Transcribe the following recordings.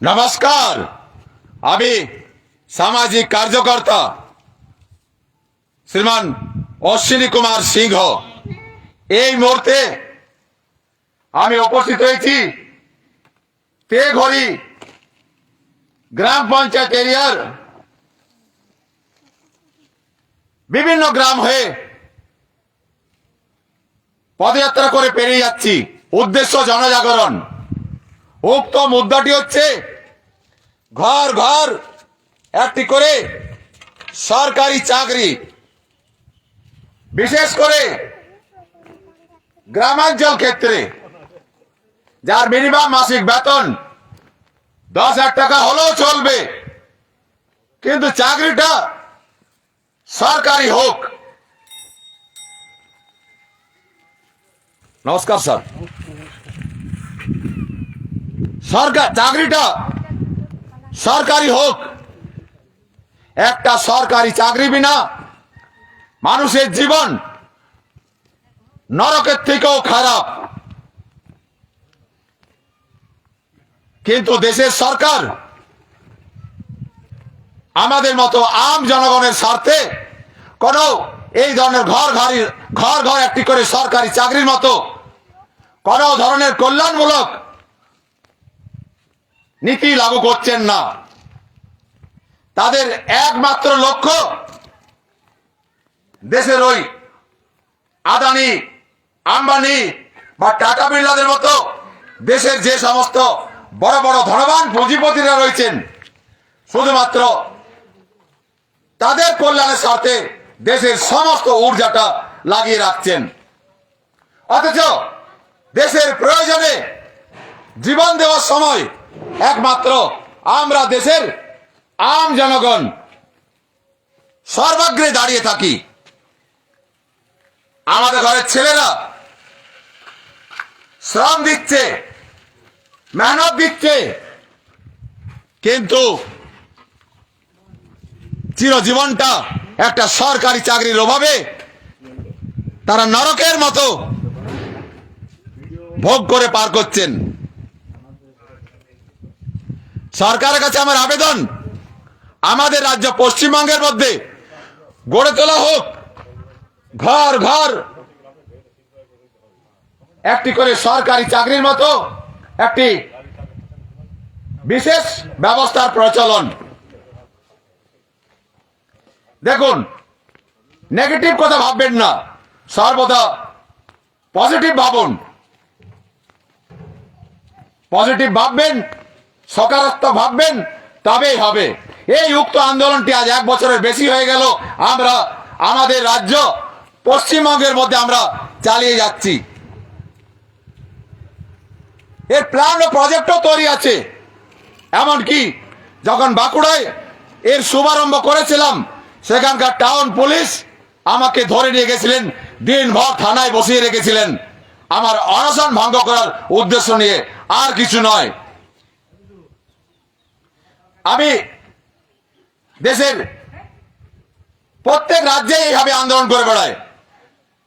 নমস্কার। আমি সামাজিক কার্যকর্তা শ্রীমান অশ্বিনী কুমার সিংহ। এই মুহূর্তে আমি উপস্থিত হয়েছি তেঘড়ি গ্রাম পঞ্চায়েত এরিয়ার বিভিন্ন গ্রাম হয়ে পদযাত্রা করে পেরিয়ে যাচ্ছি। উদ্দেশ্য জনজাগরণ। উক্ত মুদ্রাটি হচ্ছে ঘর ঘর, একটি করে সরকারি চাকরি। বিশেষ করে গ্রামাঞ্চল ক্ষেত্রে, যার মিনিমাম মাসিক বেতন দশ হাজার টাকা হলেও চলবে, কিন্তু চাকরিটা সরকারি হোক। নমস্কার, স্যার। সরকার চাকরিটা সরকারি হোক। একটা সরকারি চাকরি বিনা মানুষের জীবন নরকের থেকেও খারাপ। কিন্তু দেশের সরকার আমাদের মতো আম জনগণের স্বার্থে কোন এই ধরনের ঘর ঘর ঘর ঘর একটি করে সরকারি চাকরির মতো কোন ধরনের কল্যাণমূলক নীতি লাগু করছেন না। তাদের একমাত্র লক্ষ্য দেশের ওই আদানি, আম্বানি বা টাটা বিড়লাদের মতো দেশের যে সমস্ত বড় বড় ধনবান পুঁজিপতিরা রয়েছেন, শুধুমাত্র তাদের কল্যাণের স্বার্থে দেশের সমস্ত ঊর্জাটা লাগিয়ে রাখছেন। অথচ দেশের প্রয়োজনে জীবন দেওয়ার সময় একমাত্র আমরা দেশের আম জনগণ। সর্বাগ্রে দাঁড়িয়ে থাকি। আমাদের ঘরের ছেলেরা শ্রম দিচ্ছে, মেহনত দিচ্ছে, কিন্তু চিরজীবনটা একটা সরকারি চাকরির অভাবে তারা নরকের মতো ভোগ করে পার করছেন। সরকারের কাছে আমার আবেদন, আমাদের রাজ্য পশ্চিমবঙ্গের মধ্যে গড়ে তোলা হোক। ঘর ঘর। একটি করে সরকারি চাকরির মতো, একটি বিশেষ ব্যবস্থার প্রচলন। দেখুন নেগেটিভ কথা ভাববেন না, সর্বদা পজিটিভ ভাবুন। পজিটিভ ভাববেন সকারাত্মক ভাববেন, তবেই হবে। এই উক্ত আন্দোলনটি আজ এক বছরের বেশি হয়ে গেল। আমরা, আমাদের রাজ্য পশ্চিমবঙ্গের মধ্যে আমরা চালিয়ে যাচ্ছি। এর প্ল্যান ও প্রজেক্টও তৈরি আছে। এমনকি যখন বাঁকুড়ায় এর শুভারম্ভ করেছিলাম, সেখানকার টাউন পুলিশ আমাকে ধরে নিয়ে গেছিলেন, দিনভর থানায় বসিয়ে রেখেছিলেন। আমার অনশন ভঙ্গ করার উদ্দেশ্য নিয়ে আর কিছু নয়। আমি দেশের প্রত্যেক রাজ্যে এইভাবে আন্দোলন করে বেড়ায়।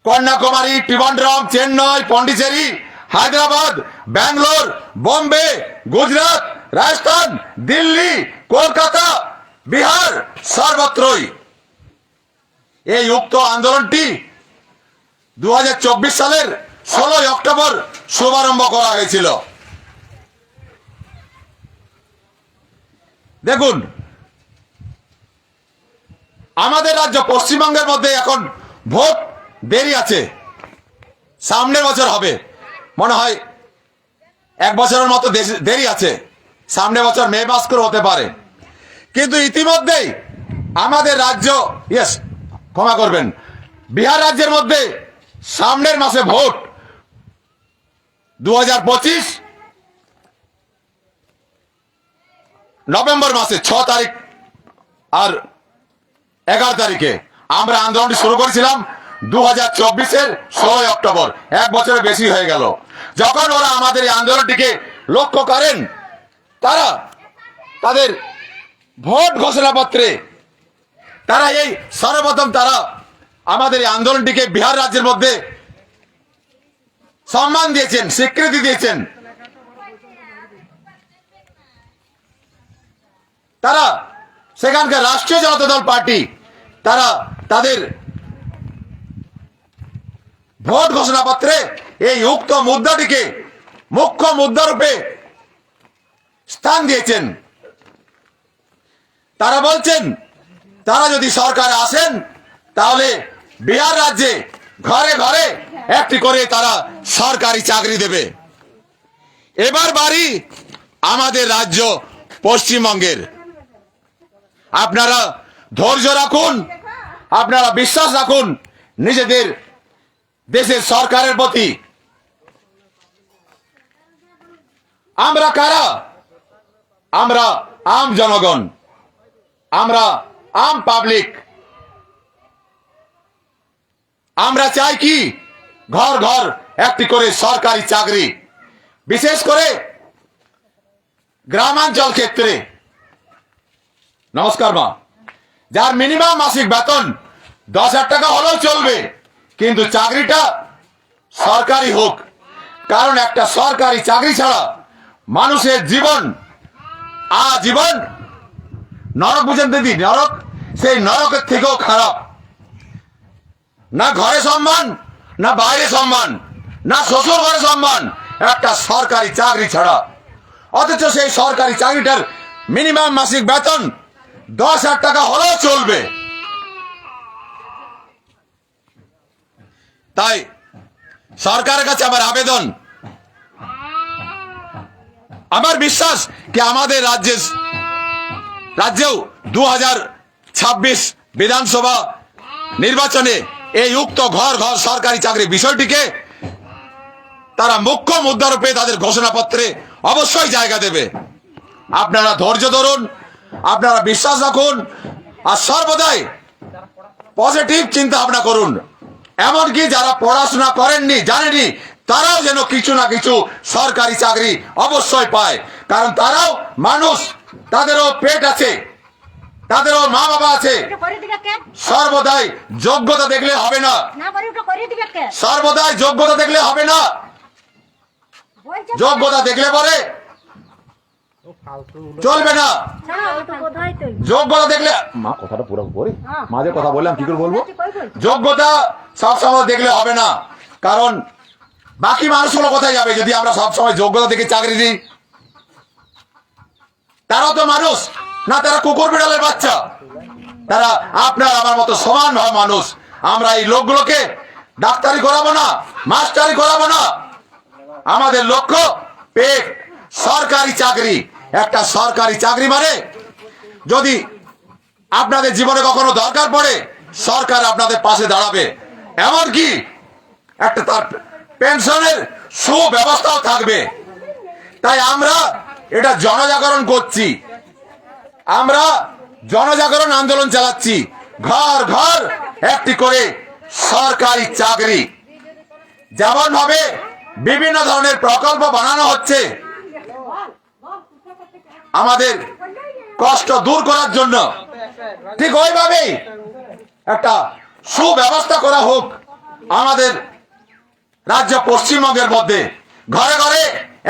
কন্যাকুমারী ত্রিভন্ড্রম চেন্নাই, পন্ডিচেরি, হায়দ্রাবাদ, ব্যাঙ্গালোর, বোম্বে, গুজরাট, রাজস্থান, দিল্লি, কলকাতা, বিহার সর্বত্রই। এই উক্ত আন্দোলনটি দু হাজার চব্বিশ সালের ষোলোই অক্টোবর শুভারম্ভ করা হয়েছিল। দেখুন, আমাদের রাজ্য পশ্চিমবঙ্গের মধ্যে এখন ভোট দেরি আছে। সামনের বছর হবে। মনে হয় এক বছরের মতো দেরি আছে। সামনের বছর মে মাস করে হতে পারে। কিন্তু ইতিমধ্যেই আমাদের রাজ্য, ইয়েস, ক্ষমা করবেন, বিহার রাজ্যের মধ্যে সামনের মাসে ভোট দু হাজার পঁচিশ নভেম্বর মাসে ছ তারিখ আর এগারো তারিখে আমরা আন্দোলনটি শুরু করেছিলাম দু হাজার চব্বিশের ষোলোই অক্টোবর। এক বছরের বেশি হয়ে গেল। যখন ওরা আমাদের এই আন্দোলনটিকে লক্ষ্য করেন, তারা তাদের ভোট ঘোষণাপত্রে তারা এই সর্বপ্রথম তারা আমাদের এই আন্দোলনটিকে বিহার রাজ্যের মধ্যে সম্মান দিয়েছেন, স্বীকৃতি দিয়েছেন। তারা সেখানকার রাষ্ট্রীয় জনতা দল পার্টি, তারা তাদের ভোট ঘোষণাপত্রে এই উক্ত মুদ্রাটিকে মুখ্য মুদ্রারূপে স্থান দিয়েছেন। তারা বলছেন, তারা যদি সরকার আসেন, তাহলে বিহার রাজ্যে ঘরে ঘরে একটি করে তারা সরকারি চাকরি দেবে। এবার বাড়ি আমাদের রাজ্য পশ্চিমবঙ্গের। আপনারা ধৈর্য রাখুন, আপনারা বিশ্বাস রাখুন, নিজেদের দেশের সরকারের প্রতি। আমরা কারা? আমরা আম জনগণ, আমরা আম পাবলিক। আমরা চাই কি? ঘর ঘর একটি করে সরকারি চাকরি। বিশেষ করে গ্রামাঞ্চল ক্ষেত্রে। নমস্কার, মা। যার মিনিমাম মাসিক বেতন দশ হাজার টাকা হলেও চলবে, কিন্তু চাকরিটা সরকারি হোক। কারণ একটা সরকারি চাকরি ছাড়া মানুষের জীবন আজীবন নরক বুঝেন দিদি, নরক? সেই নরকের থেকেও খারাপ। না ঘরে সম্মান, না বাইরে সম্মান, না শ্বশুর ঘরে সম্মান, একটা সরকারি চাকরি ছাড়া। অথচ সেই সরকারি চাকরিটার মিনিমাম মাসিক বেতন দশ হাজার টাকা হলেও চলবে। তাই সরকারের কাছে আমার আবেদন। আমার বিশ্বাস কি আমাদের রাজ্যে রাজ্যেও দু ছাব্বিশ বিধানসভা নির্বাচনে এই উক্ত ঘর ঘর সরকারি চাকরি বিষয়টিকে তারা মুখ্য মুদ্রারূপে তাদের ঘোষণাপত্রে অবশ্যই জায়গা দেবে। আপনারা ধৈর্য ধরুন আপনারা বিশ্বাস রাখুন আর সর্বদাই পজিটিভ চিন্তা ভাবনা করুন। এমনকি যারা পড়াশোনা করেননি জানেনি তারাও যেন কিছু না কিছু সরকারি চাকরি অবশ্যই পায়। কারণ তারাও মানুষ তাদেরও পেট আছে তাদেরও মা বাবা আছে সর্বদাই যোগ্যতা দেখলে হবে না। সর্বদাই যোগ্যতা দেখলে হবে না। যোগ্যতা দেখলে পরে বোধহয় তো যোগ্যতা দেখলে। মা কথাটা পুরো বলি? হ্যাঁ। মাঝে কথা বললাম কি করে বলব? যোগ্যতা সবসময় দেখলে হবে না। কারণ বাকি মানুষগুলো কোথায় যাবে যদি আমরা সবসময় যোগ্যতা দেখে চাকরি দিই? তারাও তো মানুষ। না তারা কুকুর বিড়ালের বাচ্চা। তারা আপনার আমার মতো সমান ভাব মানুষ। আমরা এই লোকগুলোকে ডাক্তারি করাবো না মাস্টারি করাবো না। আমাদের লক্ষ্য পেট সরকারি চাকরি। একটা সরকারি চাকরি মানে যদি আপনাদের জীবনে কখনো দরকার পড়ে, সরকার আপনাদের পাশে দাঁড়াবে। এমনকি একটা তার পেনশনের সুব্যবস্থাও থাকবে। তাই আমরা এটা জনজাগরণ করছি। আমরা জনজাগরণ আন্দোলন চালাচ্ছি। ঘর ঘর একটি করে সরকারি চাকরি। যেমন ভাবে বিভিন্ন ধরনের প্রকল্প বানানো হচ্ছে আমাদের কষ্ট দূর করার জন্য ঠিক ওইভাবেই একটা সুব্যবস্থা করা হোক আমাদের রাজ্য পশ্চিমবঙ্গের মধ্যে। ঘরে ঘরে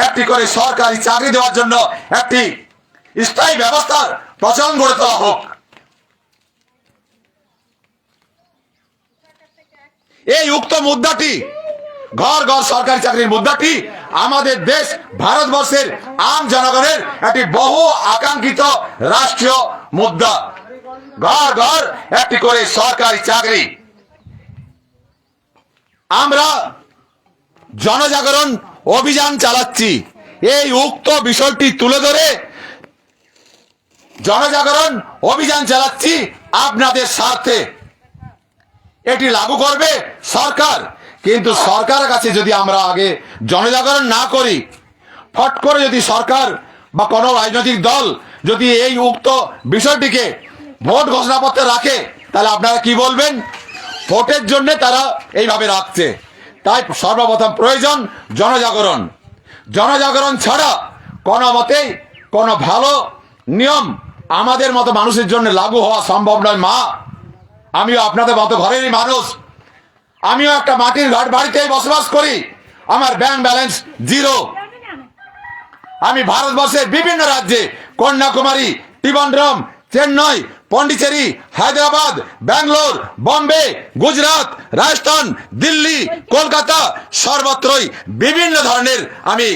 একটি করে সরকারি চাকরি দেওয়ার জন্য একটি স্থায়ী ব্যবস্থার প্রচলন গড়ে তোলা হোক। এই উক্ত মুদ্রাটি ঘর ঘর সরকারি চাকরির মুদ্রাটি আমাদের দেশ, ভারতবর্ষের আম জনগণের একটি বহু আকাঙ্ক্ষিত রাষ্ট্রীয় মুদ্রা। ঘর ঘর একটি করে সরকারি চাকরি। আমরা জনজাগরণ অভিযান চালাচ্ছি। এই উক্ত বিষয়টি তুলে ধরে জনজাগরণ অভিযান চালাচ্ছি আপনাদের স্বার্থে। এটি লাগু করবে সরকার। কিন্তু সরকারের কাছে যদি আমরা আগে জনজাগরণ না করি, ফট করে যদি সরকার বা কোনো রাজনৈতিক দল যদি এই উক্ত বিষয়টিকে ভোট ঘোষণাপত্রে রাখে, তাহলে আপনারা কি বলবেন? ভোটের জন্য তারা এইভাবে রাখছে। তাই সর্বপ্রথম প্রয়োজন জনজাগরণ। জনজাগরণ ছাড়া কোনো মতেই কোনো ভালো নিয়ম আমাদের মতো মানুষের জন্য লাগু হওয়া সম্ভব নয়, মা। আমিও আপনাদের মতো ঘরেরই মানুষ। আমিও একটা মাটির ঘর বাড়িতেই বসবাস করি। আমার ব্যাংক ব্যালেন্স জিরো আমি ভারতবর্ষের বিভিন্ন রাজ্যে কন্যাকুমারী, ত্রিবান্দ্রম, চেন্নাই, পন্ডিচেরি, হায়দ্রাবাদ, ব্যাঙ্গালোর, বম্বে, গুজরাট, রাজস্থান, দিল্লি, কলকাতা সর্বত্রই বিভিন্ন ধরনের আমি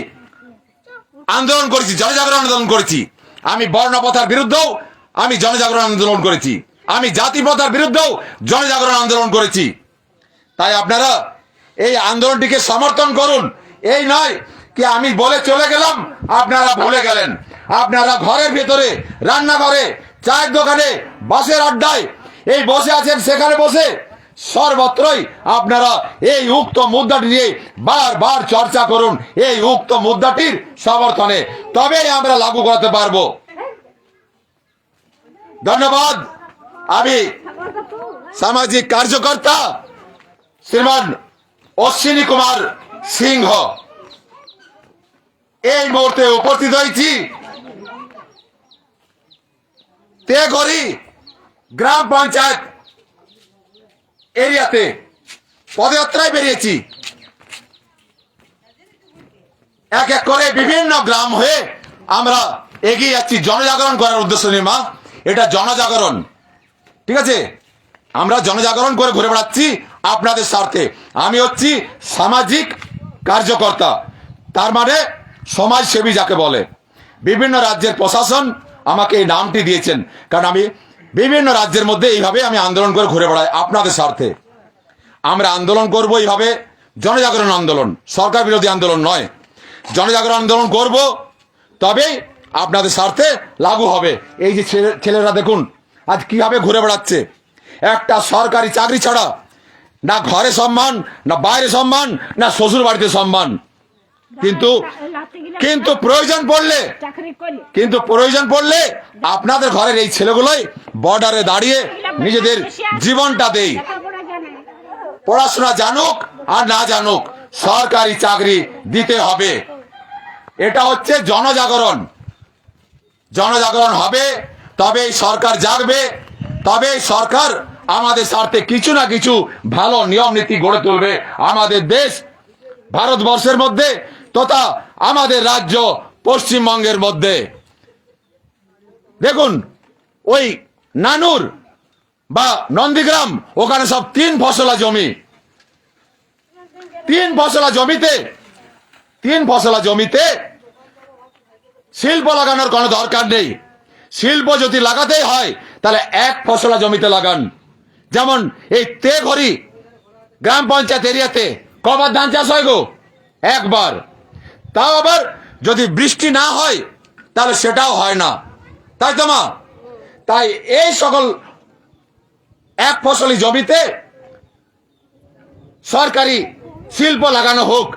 আন্দোলন করেছি, জনজাগরণ আন্দোলন করেছি। আমি বর্ণপথার বিরুদ্ধেও আমি জনজাগরণ আন্দোলন করেছি। আমি জাতিপ্রথার বিরুদ্ধেও জনজাগরণ আন্দোলন করেছি। তাই আপনারা এই আন্দোলনটিকে সমর্থন করুন। এই নয় কি আমি বলে চলে গেলাম, আপনারা ভুলে গেলেন। আপনারা ঘরের ভেতরে, রান্নাঘরে, চায়ের দোকানে, বাসের আড্ডায়, এই বসে আছেন সেখানে বসে সর্বত্রই আপনারা এই উক্ত মুদ্রাটি নিয়ে বারবার চর্চা করুন, এই উক্ত মুদ্রাটির সমর্থনে। তবেই আমরা লাগু করতে পারব। ধন্যবাদ। আমি সামাজিক কার্যকর্তা শ্রীমান অশ্বিনী কুমার সিংহ। এই মুহূর্তে উপস্থিত হয়েছি। তেগরি গ্রাম পঞ্চায়েত এরিয়াতে পদযাত্রায় বেরিয়েছি। এক এক করে বিভিন্ন গ্রাম হয়ে আমরা এগিয়ে যাচ্ছি। জনজাগরণ করার উদ্দেশ্য নিয়ে মা, এটা জনজাগরণ। ঠিক আছে? আমরা জনজাগরণ করে ঘুরে বেড়াচ্ছি। আপনাদের স্বার্থে। আমি হচ্ছি সামাজিক কার্যকর্তা। তার মানে সমাজসেবী যাকে বলে। বিভিন্ন রাজ্যের প্রশাসন আমাকে এই নামটি দিয়েছেন। কারণ আমি বিভিন্ন রাজ্যের মধ্যে এইভাবে আমি আন্দোলন করে ঘুরে বেড়াই আপনাদের স্বার্থে। আমরা আন্দোলন করব এইভাবে। জনজাগরণ আন্দোলন, সরকার বিরোধী আন্দোলন নয়। জনজাগরণ আন্দোলন করব, তবেই আপনাদের স্বার্থে লাগু হবে। এই যে ছেলে- ছেলেরা দেখুন, আজ কীভাবে ঘুরে বেড়াচ্ছে। একটা সরকারি চাকরি ছাড়া না ঘরে সম্মান, না বাইরে সম্মান, না শ্বশুর বাড়িতে সম্মান। কিন্তু কিন্তু প্রয়োজন পড়লে, কিন্তু প্রয়োজন পড়লে আপনাদের ঘরের এই ছেলেগুলোই বর্ডারে দাঁড়িয়ে নিজেদের জীবনটা দেই পড়াশোনা জানুক আর না জানুক, সরকারি চাকরি দিতে হবে। এটা হচ্ছে জনজাগরণ। জনজাগরণ হবে, তবেই সরকার জাগবে, তবেই সরকার আমাদের স্বার্থে কিছু না কিছু ভালো নিয়ম নীতি গড়ে তুলবে আমাদের দেশ ভারতবর্ষের মধ্যে তথা আমাদের রাজ্য পশ্চিমবঙ্গের মধ্যে। দেখুন, ওই নানুর বা নন্দীগ্রাম, ওখানে সব তিন ফসলা জমি। তিন ফসলা জমিতে, তিন ফসলা জমিতে শিল্প লাগানোর কোনো দরকার নেই। শিল্প যদি লাগাতেই হয়, তাহলে এক ফসলা জমিতে লাগান। যেমন এই তেঘরি গ্রাম পঞ্চায়েত এরিয়াতে কবার ধান চাষ হয় গো? একবার। তাও আবার যদি বৃষ্টি না হয়, তাহলে সেটাও হয় না। তাই তো মা? তাই এই সকল এক ফসলি জমিতে সরকারি শিল্প লাগানো হোক।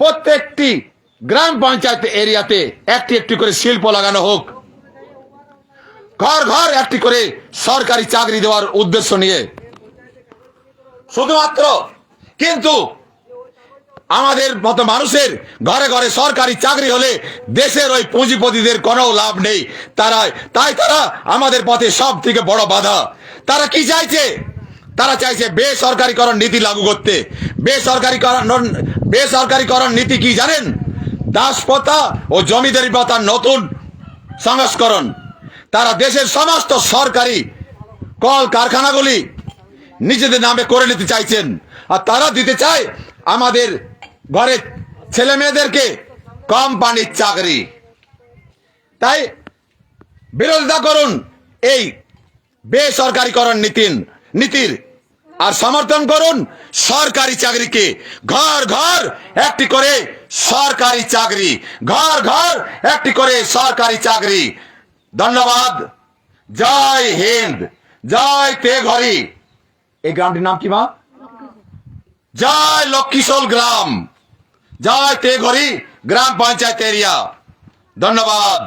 প্রত্যেকটি গ্রাম পঞ্চায়েত এরিয়াতে একটি একটি করে শিল্প লাগানো হোক। ঘর ঘর একটি করে সরকারি চাকরি দেওয়ার উদ্দেশ্য নিয়ে। শুধুমাত্র কিন্তু আমাদের মতো মানুষের ঘরে ঘরে সরকারি চাকরি হলে দেশের ওই পুঁজিপতিদের কোনো লাভ নেই। তারা, তাই তারা আমাদের পথে সব থেকে বড় বাধা। তারা কি চাইছে? তারা চাইছে বেসরকারিকরণ নীতি লাগু করতে। বেসরকারিকরণ বেসরকারিকরণ নীতি কি জানেন? দাসপ্রথা ও জমিদারি প্রথার নতুন সংস্করণ। তারা দেশের সমস্ত সরকারি কল কারখানাগুলি নিজেদের নামে করে নিতে চাইছেন। আর তারা দিতে চায় আমাদের ঘরের ছেলে মেয়েদেরকে কোম্পানির চাকরি। তাই বিরোধিতা করুন এই বেসরকারিকরণ নীতির নীতির। আর সমর্থন করুন সরকারি চাকরিকে। ঘর ঘর, একটি করে সরকারি চাকরি। ঘর ঘর, একটি করে সরকারি চাকরি। ধন্যবাদ জয় হিন্দ জয় তেঘরি এই গ্রামটির নাম কি মা? জয় লক্ষ্মীশোল গ্রাম জয় তেঘরি গ্রাম পঞ্চায়েত এরিয়া ধন্যবাদ